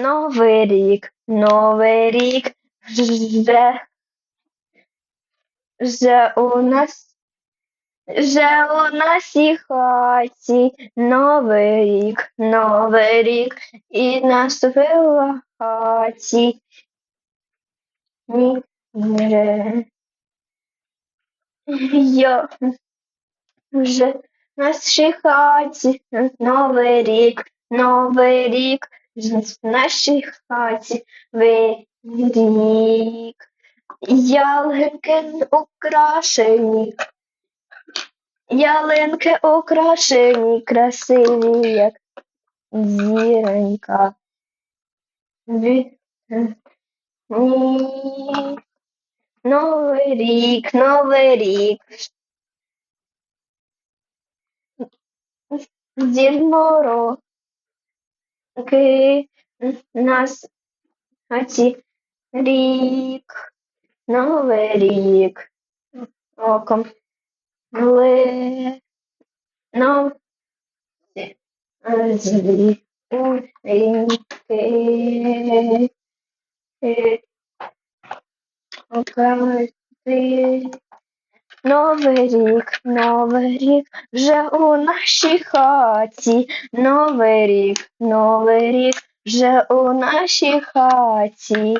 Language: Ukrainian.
Новий рік, новий рік, вже, вже у нас, вже у нашій хаті, новий рік, новий рік, і наступила хаті. Ні, вже, я, вже в нашій хаті, новий рік, новий рік, в нашій хаті ви рік. Ялинки украшені, ялинки украшені, красиві, як зіронька. Новий рік, новий рік. Дід Мороз. Ки нас хаті рік, новий рік, оком ли, нов злі ріки, Новий рік, новий рік, вже у нашій хаті, новий рік, новий рік, вже у нашій хаті.